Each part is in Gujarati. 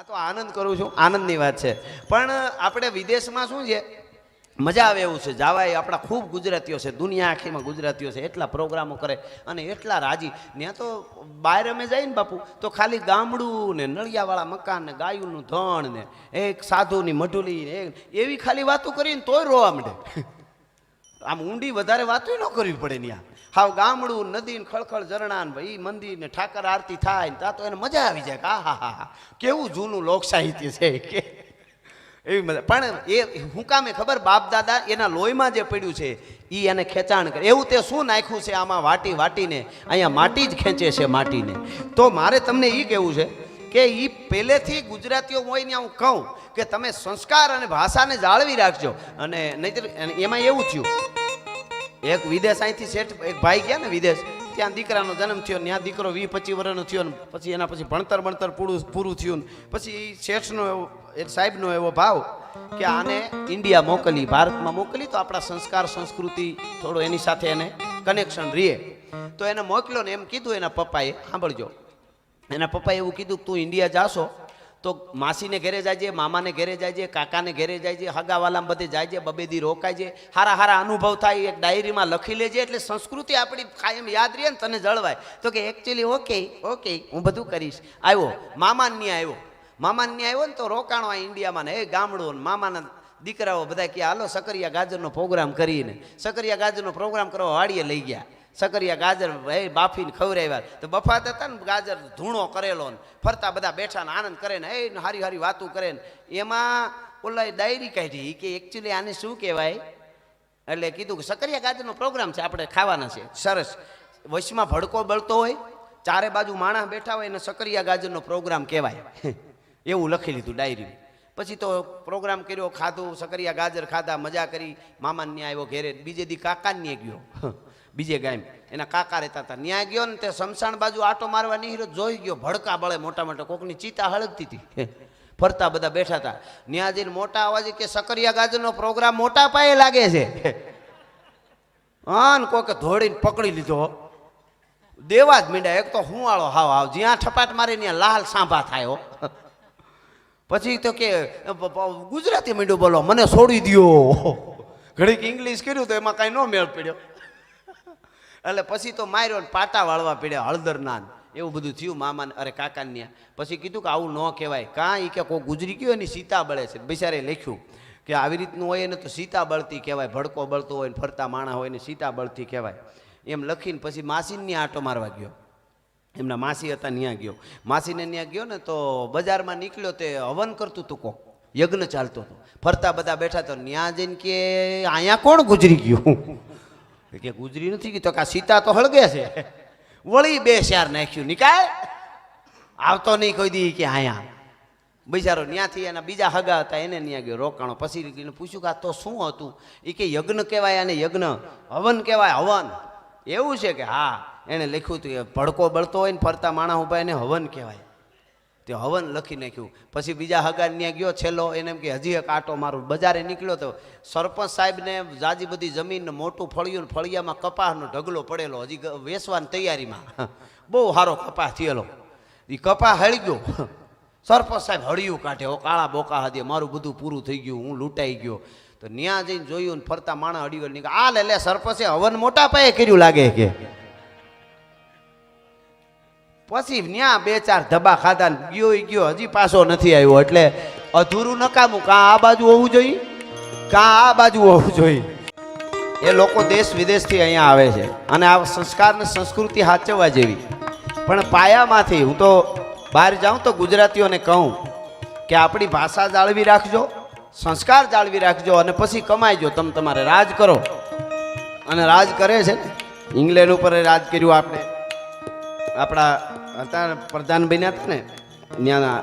આ તો આનંદ કરું છું, આનંદની વાત છે. પણ આપણે વિદેશમાં શું છે? મજા આવે એવું છે. જાવાય આપણા ખૂબ ગુજરાતીઓ છે, દુનિયા આખીમાં ગુજરાતીઓ છે, એટલા પ્રોગ્રામો કરે અને એટલા રાજી. ત્યાં તો બહાર અમે જઈએ ને બાપુ, તો ખાલી ગામડું ને નળિયાવાળા મકાન ને ગાયુંનું ધણ ને એક સાધુની મઢુલી ને એવી ખાલી વાતો કરીને તોય રોવા માંડે. આમ ઊંડી વધારે વાતો ન કરવી પડે ત્યાં. હાવ ગામડું નદી ને ખળખળ ઝરણા ને ભાઈ મંદિર ને ઠાકર આરતી થાય ને ત્યાં તો એને મજા આવી જાય કે હા હા હા, કેવું જૂનું લોક સાહિત્ય છે કે એવી મજા. પણ એ હું કામે ખબર, બાપ દાદા એના લોહીમાં જે પડ્યું છે એ એને ખેંચાણ કરે. એવું તે શું નાખ્યું છે આમાં વાટી વાટીને? અહીંયા માટી જ ખેંચે છે માટીને. તો મારે તમને એ કહેવું છે કે એ પહેલેથી ગુજરાતીઓ હોય ને હું કહું કે તમે સંસ્કાર અને ભાષાને જાળવી રાખજો. અને નહીં એમાં એવું થયું એક વિદેશ અહીંથી શેઠ, એક ભાઈ ગયા ને વિદેશ, ત્યાં દીકરાનો જન્મ થયો ત્યાં દીકરો વીસ પચીસ વર્ષનો થયો ને પછી એના પછી ભણતર ભણતર પૂરું પૂરું થયું ને પછી શેઠનો એવો સાહેબનો એવો ભાવ કે આને ઇન્ડિયા મોકલી, ભારતમાં મોકલી તો આપણા સંસ્કાર, સંસ્કૃતિ થોડો એની સાથે એને કનેક્શન રહે. તો એને મોકલ્યો ને એમ કીધું એના પપ્પાએ સાંભળજો એના પપ્પાએ એવું કીધું કે તું ઇન્ડિયા જાશો તો માસીને ઘરે જાય મામાને ઘરે જાય કાકાને ઘરે જાય હગાવાલામ બધે જાય બબેદી રોકાય છે. હારા હારા અનુભવ થાય, એક ડાયરીમાં લખી લેજે, એટલે સંસ્કૃતિ આપણી કાયમ યાદ રહે ને તને જળવાય. તો કે એકચ્યુઅલી ઓકે ઓકે હું બધું કરીશ. આવ્યો. મામાને આવ્યો. મામાને આવ્યો ને તો રોકાણો આ ઇન્ડિયામાં ને, એ ગામડું મામાના દીકરાઓ બધા કે, હાલો, સકરિયા ગાજરનો પ્રોગ્રામ કરીને. સકરિયા ગાજરનો પ્રોગ્રામ કરવા વાડીએ લઈ ગયા. સકરિયા ગાજર ભાઈ બાફીને ખવરાવ્યા તો બફાત હતા ને, ગાજર ધૂણો કરેલો ને, ફરતા બધા બેઠા ને આનંદ કરે ને, એ હારી હારી વાતું કરે ને. એમાં ઓલા ડાયરી કાઢી કે એકચ્યુઅલી આને શું કહેવાય? એટલે કીધું કે સકરિયા ગાજરનો પ્રોગ્રામ છે, આપણે ખાવાના છે. સરસ. વશમાં ભડકો બળતો હોય, ચારે બાજુ માણસ બેઠા હોય એને સકરિયા ગાજરનો પ્રોગ્રામ કહેવાય. એવું લખી લીધું ડાયરી પછી તો પ્રોગ્રામ કર્યો, ખાધું, સકરિયા ગાજર ખાધા, મજા કરી. મામાને આવ્યો ઘેરે બીજે દી કાકાને ગયો. બીજે ગામ એના કાકા રહેતા હતા. ન્યા ગયો ને તે સમસાણ બાજુ આટો મારવા નહીં જોઈ ગયો, ભડકા બળે મોટા મોટા. કોકની ચિતા હળગતી હતી. ફરતા બધા બેઠા હતા. ન્યા જઈને મોટા અવાજે કે, સકરિયા ગાજરનો પ્રોગ્રામ મોટા પાયે લાગે છે. હા, ને કોકે ધોળીને પકડી લીધો. દેવા જ મીંડા, એક તો હુંવાળો હાવ હાવ. જ્યાં ઠપાટ મારે, ત્યાં લાલ સાંભા થાય પછી તો કે ગુજરાતી મીંડું બોલો, મને છોડી દ્યો. ઘડીક ઇંગ્લિશ કર્યું તો એમાં કાંઈ ન મેળ પડ્યો. એટલે પછી તો માર્યો ને પાટા વાળવા પડ્યા હળદર નાન એવું બધું થયું મામાને, અરે કાકાને પછી કીધું કે આવું ન કહેવાય. કાં એ કે કોઈ ગુજરી ગયો એની સીતા બળે છે. બિચારે લખ્યું કે આવી રીતનું હોય ને તો સીતા બળતી કહેવાય. ભડકો બળતો હોય ને ફરતા માણા હોય ને સીતા બળતી કહેવાય. એમ લખીને પછી માસીને આંટો મારવા ગયો. એમના માસી હતા ત્યાં ગયો. માસીને ત્યાં ગયો ને તો બજારમાં નીકળ્યો તે હવન કરતું હતું કોક. યજ્ઞ ચાલતો હતો. ફરતા બધા બેઠા તો ત્યાં જઈને કે અહીંયા કોણ ગુજરી ગયું? કે ગુજરી નથી કે તો કે સીતા તો હળગે છે. વળી બે શેર નાખ્યું. નિકાય આવતો નહીં કોઈ દી કે આયા બિચારો ત્યાંથી એના બીજા હગા હતા, એને ત્યાં ગયો રોકાણો. પછી પૂછ્યું કે તો શું હતું? એ કે યજ્ઞ કહેવાય અને યજ્ઞ. હવન કહેવાય હવન. એવું છે કે હા એણે લખ્યું હતું ભડકો બળતો હોય ને ફરતા માણસ ઊભા એને હવન કહેવાય. તે હવન લખી નાખ્યું. પછી બીજા હગાર ત્યાં ગયો, છેલ્લો એને એમ કે, હજી એક આટો મારું. બજારે નીકળ્યો તો સરપંચ સાહેબને જાજી બધી જમીન ને મોટું ફળિયું ફળિયામાં કપાસનો ઢગલો પડેલો. હજી વેસવાની તૈયારીમાં. બહુ સારો કપાસ થયેલો. એ કપાસ હળી ગયો. સરપંચ સાહેબ હળિયું કાઢે. ઓ કાળા બોકા હતી મારું બધું પૂરું થઈ ગયું, હું લૂંટાઈ ગયો. તો ન્યા જઈને જોયું ને ફરતા માણસ હળી નીકળે આ લે લે, સરપંચે હવન મોટા પાયે કર્યું લાગે કે? પછી ન્યા બે ચાર ધબા ખાધા ગયો ગયો. હજી પાછો નથી આવ્યો, એટલે અધૂરું નકામું. કાં આ બાજુ હોવું જોઈએ? કાં આ બાજુ હોવું જોઈએ? એ લોકો દેશ વિદેશથી અહીંયા આવે છે. અને આ સંસ્કારને સંસ્કૃતિ સાચવવા જેવી. પણ પાયામાંથી હું તો બહાર જાઉં તો ગુજરાતીઓને કહું કે આપણી ભાષા જાળવી રાખજો, સંસ્કાર જાળવી રાખજો અને પછી કમાઈજો. તમે તમારે રાજ કરો. અને રાજ કરે છે ને? ઇંગ્લેન્ડ ઉપર રાજ કર્યું આપણે. આપણા હતા પ્રધાન બન્યા હતા ને ત્યાંના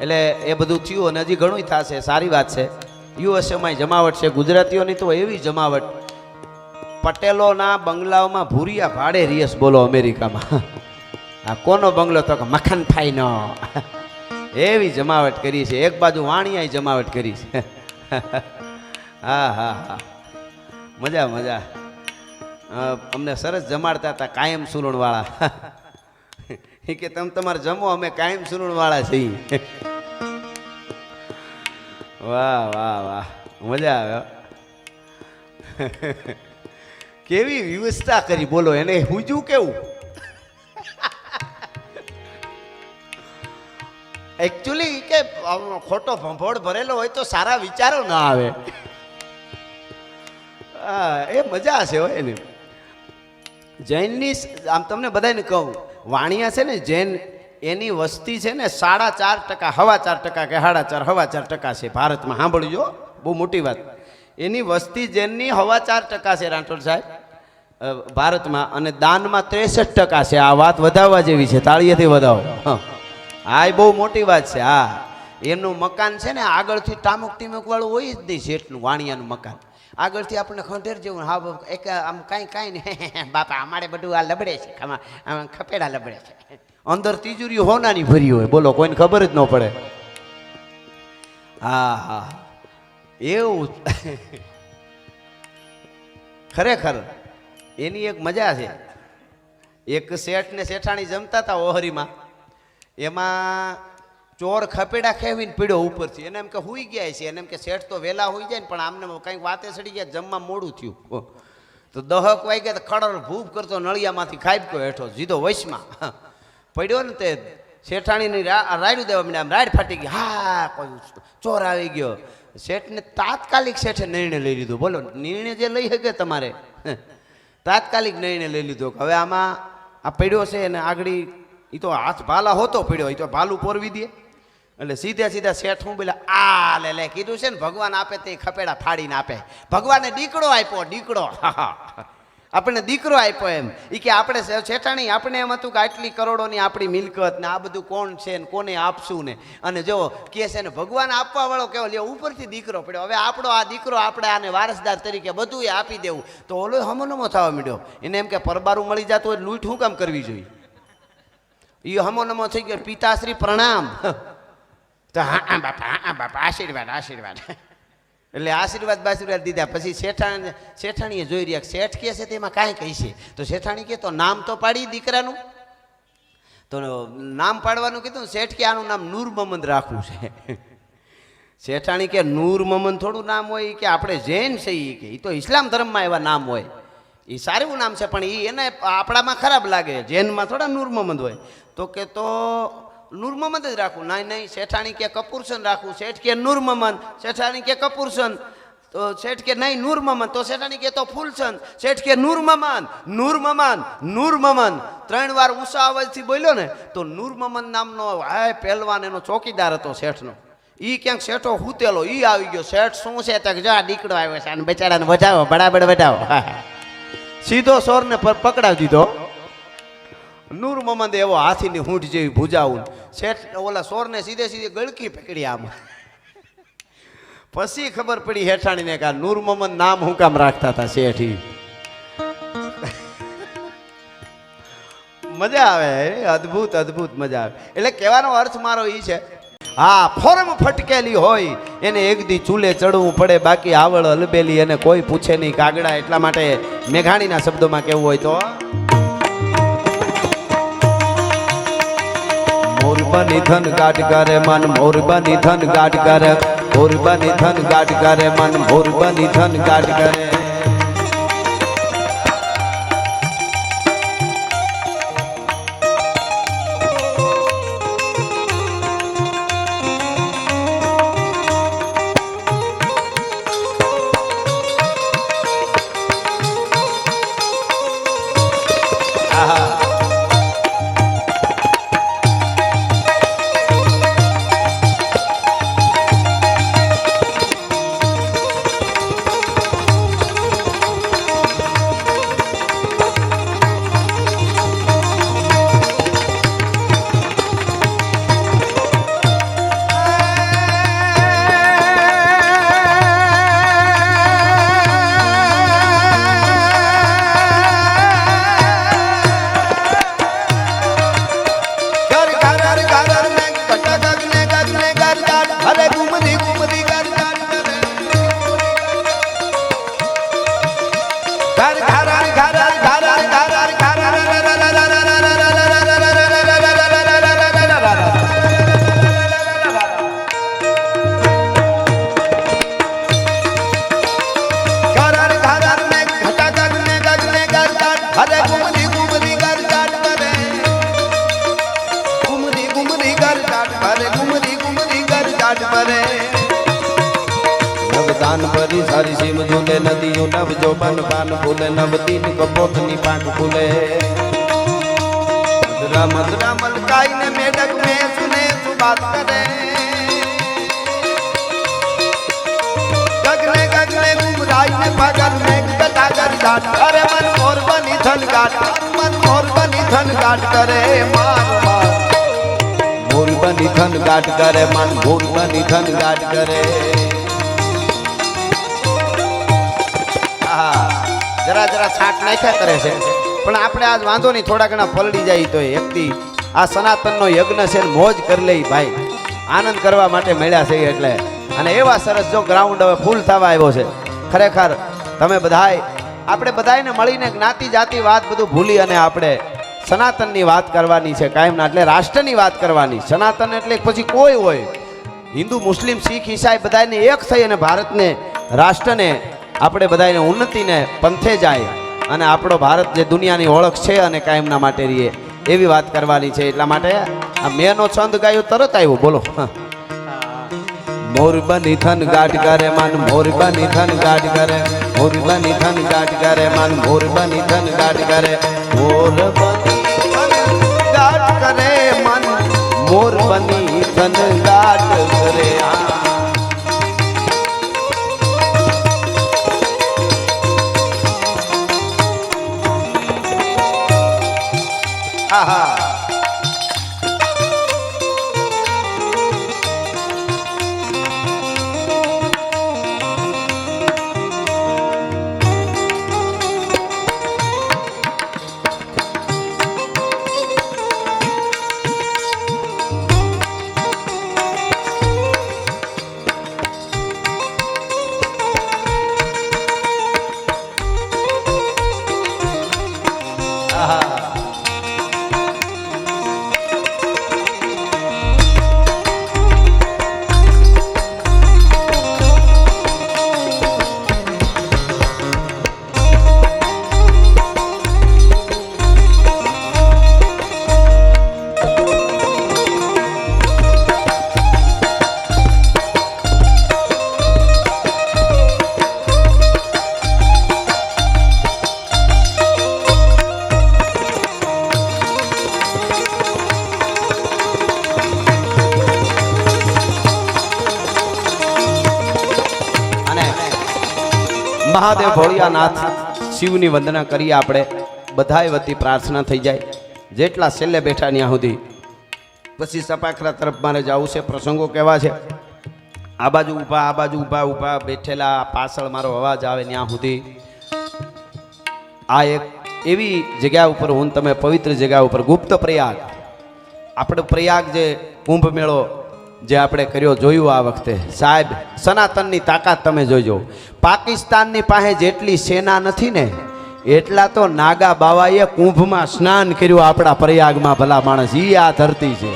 એટલે એ બધું થયું અને હજી ઘણું થશે, સારી વાત છે. યુએસએમાં જમાવટ છે, ગુજરાતીઓની તો એવી જમાવટ. પટેલોના બંગલાઓમાં ભૂરિયા ભાડે રિયસ બોલો અમેરિકામાં. આ કોનો બંગલો તો કે મખન ફાઈનો. એવી જમાવટ કરી છે, એક બાજુ વાણિયાએ જમાવટ કરી છે. હા હા હા. મજા મજા. અમને સરસ જમાડતા હતા કાયમ સુરણવાળા એ કે તમે તમારે જમો, અમે કાયમ સુરણવાળા છીએ. વાહ વાહ વાહ. મજા આવે કેવી વ્યવસ્થા કરી બોલો, એને હુજું કેવું? એકચ્યુઅલી કે ખોટો ભંભોળ ભરેલો હોય તો સારા વિચારો ના આવે. એ મજા છે હોય ને. જૈનની આમ તમને બધાને કહું વાણિયા છે ને, જૈન એની વસ્તી છે ને, સાડા ચાર ટકા, હવા ચાર ટકા કે સાડા ચાર, હવા ચાર ટકા છે. ભારતમાં સાંભળજો, બહુ મોટી વાત. એની વસ્તી જૈનની હવા ચાર ટકા છે, રાઠોડ સાહેબ. ભારતમાં, અને દાનમાં ત્રેસઠ ટકા છે. આ વાત વધારવા જેવી છે, તાળીએથી વધાવો. હા. એ બહુ મોટી વાત છે, હા. એનું મકાન છે ને, આગળથી ટામુક ટીમુક વાળું હોય જ નહીં શેઠનું વાણિયાનું મકાન. આગળથી આપણને ખંડેર જેવું, હા, એક આમ કાંઈ કાંઈ નહીં બાપા, અમારે બધું આ લબડે છે ખપેડા લબડે છે. અંદર તિજુરી હોનાની ભરી હોય, બોલો, કોઈને ખબર જ ન પડે. હા હા. એવું ખરેખર, એની એક મજા છે. એક શેઠ ને શેઠાણી જમતા હતા ઓહરીમાં. એમાં ચોર ખપેડા ખેવીને પીડ્યો ઉપરથી. એને એમ કે હુઈ ગયા છે. એને એમ કે શેઠ તો વહેલા હોઈ જાય ને, પણ આમને કંઈક વાતે સડી ગયા જમવા મોડું થયું. તો દહક વાઈ ગયા, તો ખડર ભૂપ કરતો નળિયામાંથી ખાઈ હેઠો જીધો વૈશમાં. પડ્યો ને તે શેઠાણીની રાયડું દેવા મને આમ રાડ ફાટી ગઈ. હા, કોઈ ચોર આવી ગયો. શેઠને તાત્કાલિક શેઠે નિર્ણય લઈ લીધો. બોલો, નિર્ણય જે લઈ શકે તમારે? તાત્કાલિક નિર્ણય લઈ લીધો કે હવે આમાં આ પડ્યો છે અને આગળ એ તો હાથ ભાલા હોતો પડ્યો એ તો ભાલું પોરવી દે. એટલે સીધા સીધા શેઠ હું બોલે, આ લે લે. કીધું છે ને, ભગવાન આપે તે ખપેડા ફાડીને આપે. ભગવાને દીકડો આપ્યો દીકડો આપણને દીકરો આપ્યો એમ. એ કે આપણે શેઠાણી, આપણે એમ હતું કે આટલી કરોડોની આપણી મિલકત ને આ બધું કોણ છે ને કોને આપશું ને? અને જો કે છે ને, ભગવાન આપવા વાળો કેવો? લે, ઉપરથી દીકરો પડ્યો. હવે આપણો આ દીકરો આપણે આને વારસદાર તરીકે બધું આપી દેવું. તો ઓલો હમોનમો થવા માંડ્યો. એને એમ કે, પરબારું મળી જતું હોય લૂંટ શું કામ કરવી જોઈએ. એ હમોનમો થઈ ગયો. પિતાશ્રી પ્રણામ. તો હા આ બાપા, હા બાપા, આશીર્વાદ આશીર્વાદ. એટલે આશીર્વાદ, બાશીર્વાદ દીધા. પછી શેઠાણ શેઠાણીએ જોઈ રહ્યા શેઠ કહે છે, તેમાં કાંઈ કહી છે. તો શેઠાણી કહે, તો નામ તો પાડી દીકરાનું. તો નામ પાડવાનું કીધું શેઠ કે આનું નામ નૂર મમંદ રાખવું છે. શેઠાણી કે નૂર મમન થોડું નામ હોય કે આપણે જૈન છે એ કે. એ તો ઇસ્લામ ધર્મમાં એવા નામ હોય. એ સારું નામ છે, પણ એ એને આપણામાં ખરાબ લાગે. જૈનમાં થોડા નૂર મમંદ હોય. તો કે તો નૂર મમદ જ રાખવું નહીં નહીં, શેઠાણી કે કપૂરસન રાખવું શેઠ કે નૂર મમન શેઠાણી કે કપૂરસન. તો શેઠ કે નહીં નૂર મમન તો શેઠાણી કે તો ફૂલસન. શેઠ કે નૂર મમન નૂર મમન નૂર મમન ત્રણ વાર ઊંચા અવાજથી બોલ્યો ને, તો નૂર મમન નામનો હાય પહેલવાન એનો ચોકીદાર હતો શેઠનો. એ ક્યાંક શેઠો હુતેલો. એ આવી ગયો. શેઠ શું છે? તક જો, દીકડો આવ્યો છે. અને બેચારાને વજાવો બરાબર વજાવો સીધો સોરને પકડાવી દીધો. નૂર મમંદ એવો હાથીની હૂંઠ જેવી ભૂજાવું. શેઠ ઓલા સોરને સીધે સીધે ગળકી પકડી આમ. પછી ખબર પડી હેઠાણીને કે નૂર મોહમ્મદ નામ હું કામ રાખતા હતા શેઠી. મજા આવે અદ્ભુત અદ્ભુત મજા આવે. એટલે કહેવાનો અર્થ મારો એ છે, હા, ફોર્મ ફટકેલી હોય, એને એક દી ચૂલે ચડવું પડે, બાકી આવળ અલબેલી એને કોઈ પૂછે નહીં કાગડા. એટલા માટે મેઘાણીના શબ્દોમાં કેવું હોય તો મોરબાની ધન ગાઢ કરે મન મોરબાની ધન ગાઢ કરે મોરબાની ધન ગાઢ કરે મન મોરબાની ધન ગાઢ કરે આહા કરે સારી સીમ ઝૂલે નદીઓ નવ જો બન પાન ફૂલે નવ તીન કપોતની પાંખ ફૂલે મધુરા મધુરા મલકાઈને મેડક મેં સુને તું બાત કરે. ગગને ગગને ગુમરાઈને પગર મેઘ કટાગર ઘાટ અરે મન મોર બની થન ઘાટ મન મોર બની થન ઘાટ કરે. માર માર મોર બની થન ઘાટ કરે. મન મોર બની થન ઘાટ કરે. જરા જરા છાંટ નાખ્યા કરે છે. પણ આપણે આજ વાંધો નહીં થોડા ઘણા પલડી જાય તો એકથી આ સનાતનનો યજ્ઞ છે મોજ કરી લઈ ભાઈ. આનંદ કરવા માટે મળ્યા છે એટલે. અને એવા સરસ જો ગ્રાઉન્ડ હવે ફૂલ થવા આવ્યો છે. ખરેખર તમે બધાય, આપણે બધાયને મળીને જ્ઞાતિ, જાતિ, વાત બધું ભૂલી અને આપણે સનાતનની વાત કરવાની છે કાયમના એટલે રાષ્ટ્રની વાત કરવાની. સનાતન એટલે પછી કોઈ હોય. હિન્દુ, મુસ્લિમ, શીખ, ઈસાઈ બધાને એક થઈ અને ભારતને, રાષ્ટ્રને આપણે બધાને ઉન્નતિને પંથે જાય અને આપણો ભારત જે દુનિયાની ઓળખ છે અને કાયમના માટે રહીએ, એવી વાત કરવાની છે. એટલા માટે આ મેનો છંદ ગાયો તરત આવ્યો. બોલો. મોર બની થન ગાઢ કરે મન, મોર બની થન ગાઢ કરે. મોર બની થન ગાઢ કરે મન, મોર બની થન ગાઢ કરે. મોર બની ભોળિયાનાથ શિવની વંદના કરીએ આપણે. બધાય વતી પ્રાર્થના થઈ જાય. જેટલા છેલ્લે બેઠા ત્યાં સુધી. પછી સપાખરા તરફ મારે જવું છે, પ્રસંગો કેવા છે? આ બાજુ ઊભા, આ બાજુ ઊભા ઊભા બેઠેલા પાછળ મારો અવાજ આવે ત્યાં સુધી. આ એક એવી જગ્યા ઉપર હું તમે પવિત્ર જગ્યા ઉપર ગુપ્ત પ્રયાગ. આપણો પ્રયાગ જે કુંભ મેળો જે આપણે કર્યો જોયું આ વખતે. સાહેબ, સનાતનની તાકાત તમે જોજો. પાકિસ્તાનની પાસે જેટલી સેના નથી ને, એટલા તો નાગા બાવાએ કુંભમાં સ્નાન કર્યું આપણા પ્રયાગમાં ભલા માણસ. ઈ આ ધરતી છે.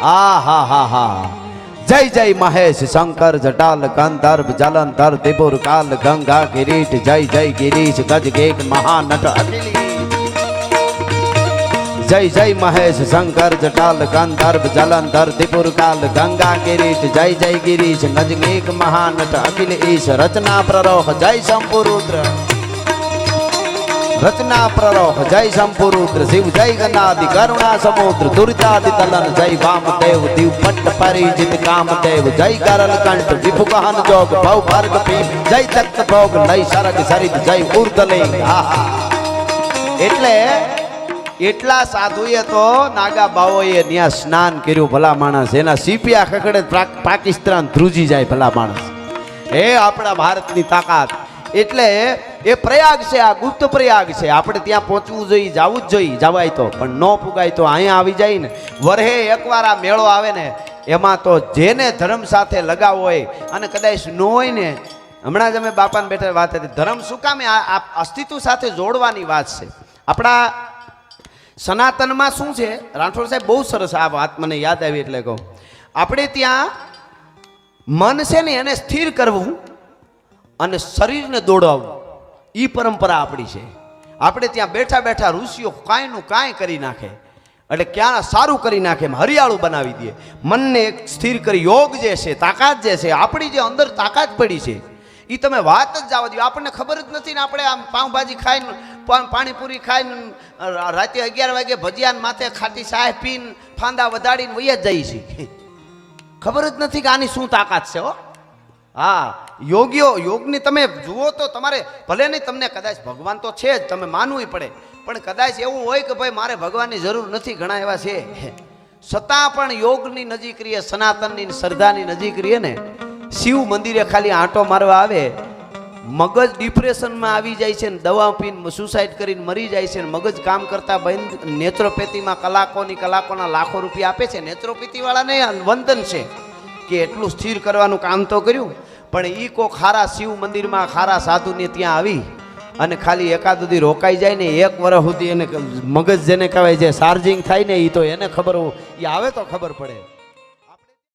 આ હા હા હા. જય જય મહેશ, શંકર, જટાલ, ગંધર્વ, જલંધર, ત્રિપુર, કાલ, ગંગા, કિરીટ, જય જય ગિરીશ ગજ ગેક મહાનટ અખિલી જય જય મહેશ શંકર જટાલ ગંધર્વ જલંધર ત્રિપુર કાલ ગંગા કિરીટ જય જય ગિરીશ નજગેક મહાનટ અખિલ ઈશ રચના પ્રરોહ જય શંભુરુદ્ર રચના પ્રરોહ જય શંભુરુદ્ર શિવ જય ગનાદિ કરુણા સમુદ્ર દુર્જાદિ તલન જય વામદેવ દિવ પટ્ટ પરિજિત કામદેવ જય ગરલ કંઠ વિભુ ગહન જોગ ભવ ભર્ગ પી જય તખ્ત ભોગ લય સરગ સરિત જય ઉર્દલિંગ આહા એટલે એટલા સાધુએ તો નાગા બાઓએ ત્યાં સ્નાન કર્યું ભલા માણસ. એના સીપિયા ખકડે પાકિસ્તાન ધ્રુજી જાય ભલા માણસ. એ આપણા ભારતની તાકાત. એટલે એ પ્રયાગ છે, આ ગુપ્ત પ્રયાગ છે. આપણે ત્યાં પહોંચવું જોઈએ, જવું જ જોઈએ, જવાય તો. પણ ન પુગાય તો અહીંયા આવી જાય ને. વરહે એકવાર આ મેળો આવે ને, એમાં તો જેને ધર્મ સાથે લગાવ હોય, અને કદાચ ન હોય ને, હમણાં જ અમે બાપાને બેઠા વાત હતી ધર્મ શું કામે આ અસ્તિત્વ સાથે જોડવાની વાત છે? આપણા સનાતનમાં શું છે? રાઠોડ સાહેબ, બહુ સરસ આ વાત મને યાદ આવી એટલે કહું. આપણે ત્યાં મન છે ને એને સ્થિર કરવું અને શરીરને દોડાવવું એ પરંપરા આપણી છે. આપણે ત્યાં બેઠા બેઠા ઋષિઓ કાંઈનું કાંઈ કરી નાખે. એટલે ક્યાં સારું કરી નાખે હરિયાળું બનાવી દે. મનને એક સ્થિર કરી, યોગ જે છે, તાકાત જે છે, આપણી જે અંદર તાકાત પડી છે એ તમે વાત જ જવા દો આપણને ખબર જ નથી ને આપણે આમ પાઉંભાજી ખાઈને પાણીપુરી ખાઈને રાતે અગિયાર વાગે ભજીયાન માથે ખાટી ચાય પીને ફાંદા વધાડીને વહી જ જઈએ છીએ ખબર જ નથી કે આની શું તાકાત છે, હો. હા, યોગીઓ, યોગની તમે જુઓ તો તમારે ભલે નહીં, તમને કદાચ ભગવાન તો છે જ, તમે માનવું પડે. પણ કદાચ એવું હોય કે ભાઈ મારે ભગવાનની જરૂર નથી, ઘણા એવા છે. છતાં પણ યોગની નજીક રહીએ, સનાતનની શ્રદ્ધાની નજીક રહીએ ને, શિવ મંદિરે ખાલી આંટો મારવા આવે મગજ ડિપ્રેશનમાં આવી જાય છે ને દવા પીને સુસાઇડ કરીને મરી જાય છે ને મગજ કામ કરતા બંધ નેત્રોપેથીમાં કલાકોની કલાકોના લાખો રૂપિયા આપે છે. નેત્રોપેથીવાળાને વંદન છે કે એટલું સ્થિર કરવાનું કામ તો કર્યું, પણ એ કોક ખારા શિવ મંદિરમાં ખારા સાધુને ત્યાં આવી અને ખાલી એકાદ સુધી રોકાઈ જાય ને એક વર્ષ સુધી એને મગજ જેને કહેવાય છે ચાર્જિંગ થાય ને એ તો એને ખબર એ આવે તો ખબર પડે.